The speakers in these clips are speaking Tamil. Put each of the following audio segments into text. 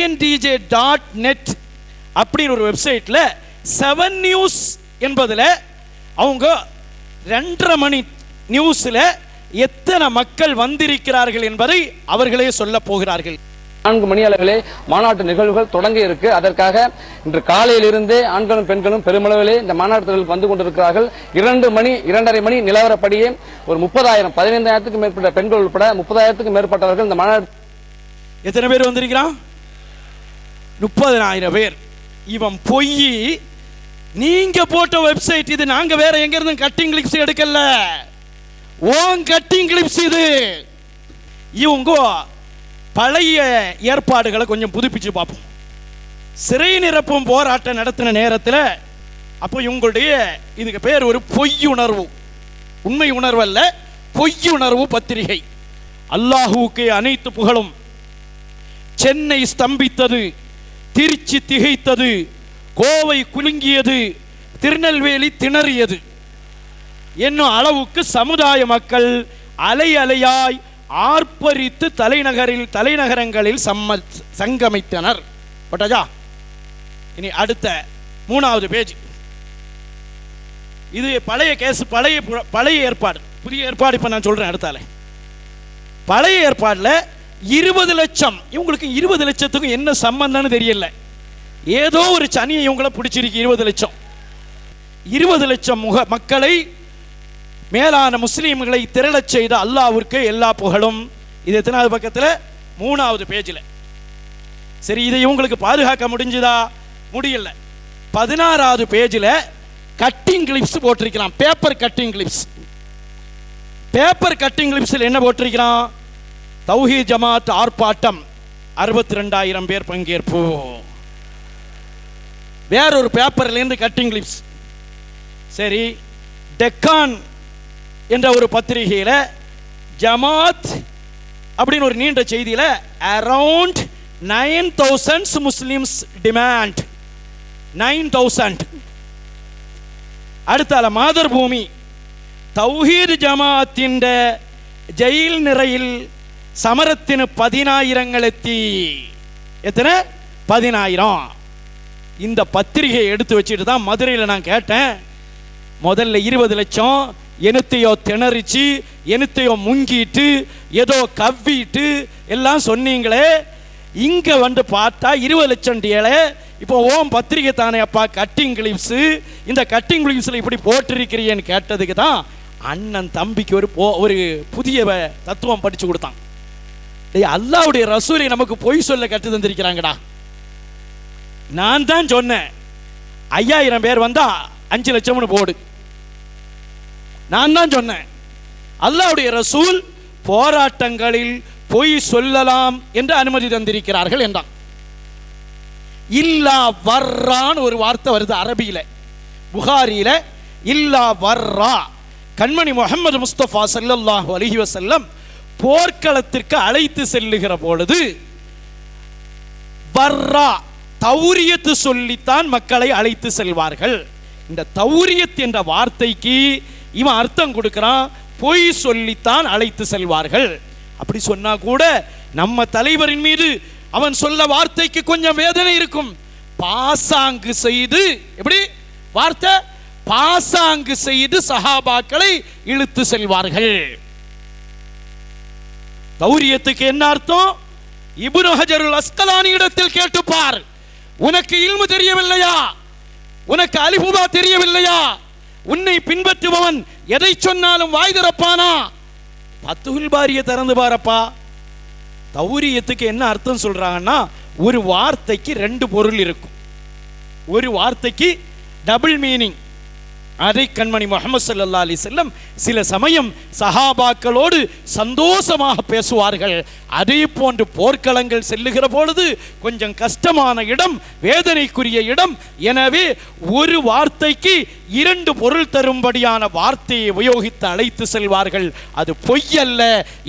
ஐஎன்டிஜே டாட் நெட் அப்படின்னு ஒரு வெப்சைட்டில் செவன் நியூஸ் என்பதில் அவங்க ரெண்டரை மணி நியூஸில் எத்தனை மக்கள் வந்திருக்கிறார்கள் என்பதை அவர்களே சொல்ல போகிறார்கள். நான்கு மணி அளவிலே மாநாட்டு நிகழ்வுகள் தொடங்க இருக்கு. அதற்காக இன்று காலையிலிருந்தே ஆண்களும் பெண்களும் பெருமளவிலே இந்த மாநாட்டுகளுக்கு வந்து கொண்டிருக்கிறார்கள். இரண்டு மணி இரண்டரை மணி நிலவரப்படியே ஒரு முப்பதாயிரம் பதினைந்தாயிரத்துக்கும் மேற்பட்ட பெண்கள் உட்பட முப்பதாயிரத்துக்கும் மேற்பட்டவர்கள் இந்த மாநாடு எத்தனை பேர் வந்திருக்கிறான்? முப்பதனாயிரம் பேர். இவன் பொய். நீங்க போட்ட வெப்சைட் இது நாங்க வேற எங்க இருந்து கட்டிங் கிளிப்ஸ் எடுக்கல. ஓன் கட்டிங் கிளிப்ஸ் இது. இவங்க பழைய ஏற்பாடுகளை கொஞ்சம் புதுப்பிச்சு பார்ப்போம். சிறை நிரப்பும் போராட்டம் நடத்தின நேரத்தில் அப்போ இவங்களுடைய இதுக்கு பேர் ஒரு பொய் உணர்வு உண்மை உணர்வு அல்ல பொய் உணர்வு பத்திரிகை. அல்லாஹுவுக்கு அனைத்து புகழும். சென்னை ஸ்தம்பித்தது. திருச்சி திகைத்தது கோவை குலுங்கியது திருநெல்வேலி திணறியது. என்னும் அளவுக்கு சமுதாய மக்கள் அலை அலையாய் ஆர்ப்பரித்து தலைநகரில் தலைநகரங்களில் சம்ம சங்கமித்தனர். பட்டாஜா இனி அடுத்த மூணாவது பேஜ். இது பழைய கேஸ் பழைய பழைய ஏற்பாடு. புதிய ஏற்பாடு இப்போ நான் சொல்றேன் அடுத்தாலே. பழைய ஏற்பாடில் இருபது லட்சம். இவங்களுக்கு இருபது லட்சத்துக்கும் என்ன சம்பந்தம்னு தெரியல. ஏதோ ஒரு சனியை இவங்களை பிடிச்சிருக்கு இருபது லட்சம். இருபது லட்சம் முக மக்களை மேலான முஸ்லீம்களை திரளச் செய்த அல்லாவிற்கு எல்லா புகழும். இது எத்தனாவது பக்கத்தில்? மூணாவது பேஜில். சரி இதை இவங்களுக்கு பாதுகாக்க முடிஞ்சுதா? முடியல. பதினாறாவது பேஜில் cutting clips போட்டிருக்கிறான் paper cutting clips paper cutting கிளிப்ஸில் என்ன போட்டிருக்கிறான்? தௌஹி ஜமாத் ஆர்ப்பாட்டம் அறுபத்தி ரெண்டாயிரம் பேர் பங்கேற்பு வேறொரு பேப்பர்லேருந்து கட்டிங் கிளிப்ஸ் சரி டெக்கான் என்ற ஒரு பத்திரிகையில் ஜமாத் அப்படின்னு ஒரு நீண்ட செய்தியில் around nine thousands Muslims demand nine thousand അടുത്താല Mathrubhumi Thowheed ജമാഅത്തിൻ്റെ ജയിൽ നിറയിൽ സമരത്തിന് പതിനായിരങ്ങളെത്തി எத்தனை பதினாயிரம் இந்த பத்திரிகையை எடுத்து வச்சுட்டு தான் மதுரையில் நான் கேட்டேன் முதல்ல இருபது லட்சம் எனத்தையோ திணறிச்சு எனத்தையோ முங்கிட்டு ஏதோ கவ்விட்டு எல்லாம் சொன்னீங்களே இங்கே வந்து பார்த்தா இருபது லட்சம் டியலை இப்போ ஓம் பத்திரிகை தானே அப்பா கட்டிங் கிளிப்ஸு இந்த கட்டிங் கிளிப்ஸில் இப்படி போட்டிருக்கிறீன்னு கேட்டதுக்கு தான் அண்ணன் தம்பிக்கு ஒரு போ ஒரு புதிய வ- தத்துவம் படித்து கொடுத்தான் டேய் அல்லாவுடைய ரசூலை நமக்கு பொய் சொல்ல கற்று தந்திருக்கிறாங்கடா. நான் தான் சொன்னேன். ஐயாயிரம் பேர் வந்தா அஞ்சு லட்சம்னு போடு. நான் தான் சொன்னேன். அல்லாவுடைய ரசூல் போராட்டங்களில் பொய் சொல்லலாம் என்று அனுமதி தந்திருக்கிறார்கள் என்றான். இல்லா வர்றான்னு ஒரு வார்த்தை வருது அரபியில. புகாரியில இல்லா வர்றா. கண்மணி முகமது முஸ்தபா ஸல்லல்லாஹு அலைஹி வசல்லம் போர்க்களத்திற்கு அழைத்து செல்லுகிற பொழுது வர்ரா தௌரியத்து சொல்லித்தான் மக்களை அழைத்து செல்வார்கள். இந்த தௌரியத் என்ற வார்த்தைக்கு இவன் அர்த்தம் கொடுக்கிறான் பொய் சொல்லித்தான் அழைத்து செல்வார்கள். அப்படி சொன்னா கூட நம்ம தலைவரின் மீது அவன் சொல்ல வார்த்தைக்கு கொஞ்சம் வேதனை இருக்கும். பாசாங்கு செய்து எப்படி? வார்த்தை பாசாங்கு செய்து சஹாபாக்களை இழுத்து செல்வார்கள். தௌரியத்துக்கு என்ன அர்த்தம்? இப்னு ஹஜருல் அஸ்கலானி இடத்தில் கேட்டுப்பார் உனக்கு இல்மு தெரியவில்லையா? உனக்கு அலிபுபா தெரியவில்லையா? உன்னை பின்பற்றுபவன் எதை சொன்னாலும் வாய் திறப்பானா? பத்துகுல் பாரிய திறந்து பாரப்பா. தௌரியத்துக்கு என்ன அர்த்தம் சொல்றாங்கன்னா ஒரு வார்த்தைக்கு ரெண்டு பொருள் இருக்கும். ஒரு வார்த்தைக்கு டபுள் மீனிங் அதை கண்மணி முகமது சல்லா அலி செல்லம் சில சமயம் சஹாபாக்களோடு சந்தோஷமாக பேசுவார்கள். அதே போன்று போர்க்களங்கள் செல்லுகிற பொழுது கொஞ்சம் கஷ்டமான இடம் வேதனைக்குரிய இடம். எனவே ஒரு வார்த்தைக்கு இரண்டு பொருள் தரும்படியான வார்த்தையை உபயோகித்து அழைத்து செல்வார்கள். அது பொய்யல்ல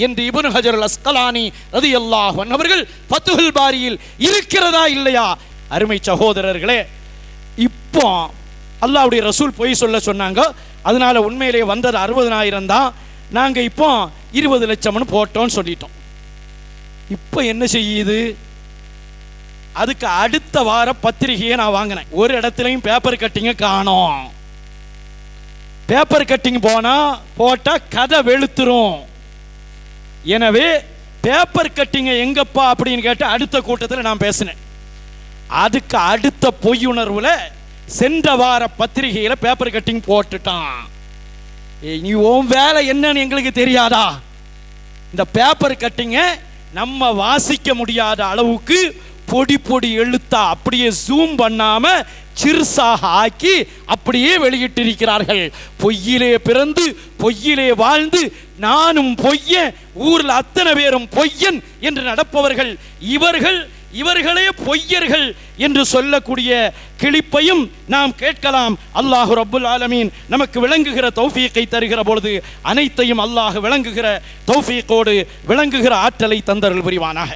என்று இபுன் ஹஜர் அஸ்கலானி ரதியல்லாஹு அன்ஹு அவர்கள் பத்துகள் பாரியில் இருக்கிறதா இல்லையா? அருமை சகோதரர்களே இப்போ அல்லாவுடைய ரசூல் பொய் சொல்ல சொன்னாங்க. அதனால உண்மையிலேயே வந்தது அறுபதனாயிரம் தான். நாங்கள் இப்போ இருபது லட்சம்னு போட்டோம்னு சொல்லிட்டோம். இப்போ என்ன செய்யுது? அதுக்கு அடுத்த வார பத்திரிகையை நான் வாங்கினேன். ஒரு இடத்துலையும் பேப்பர் கட்டிங்க காணோம். பேப்பர் கட்டிங் போனால் போட்டால் கதை வெளுத்துரும். எனவே பேப்பர் கட்டிங்க எங்கப்பா அப்படின்னு கேட்டு அடுத்த கூட்டத்தில் நான் பேசினேன். அதுக்கு அடுத்த பொய்யுணர்வுல சென்ற வார பத்திரிகையில பேப்பர் கட்டிங் போட்டுட்டான். ஏய், நீ உன் வேலை என்னன்னு எங்களுக்கு தெரியாதா? இந்த பேப்பர் கட்டிங்க நம்ம வாசிக்க முடியாத அளவுக்கு பொடி பொடி எழுத்தா அப்படியே ஜூம் பண்ணாம சிறுசாக ஆக்கி அப்படியே வெளியிட்டிருக்கிறார்கள். பொய்யிலே பிறந்து பொய்யிலே வாழ்ந்து நானும் பொய்யன் ஊரில் அத்தனை பேரும் பொய்யன் என்று நடப்பவர்கள் இவர்கள் இவர்களே பொய்யர்கள் என்று சொல்லக்கூடிய கிளிப்பையும் நாம் கேட்கலாம். அல்லாஹு ரப்புல் ஆலமீன் நமக்கு விளங்குகிற தௌஃபீக்கை தருகிற பொழுது அனைத்தையும் அல்லாஹ் விளங்குகிற தௌஃபீக்கோடு விளங்குகிற ஆற்றலை தந்தருள் புரிவானாக.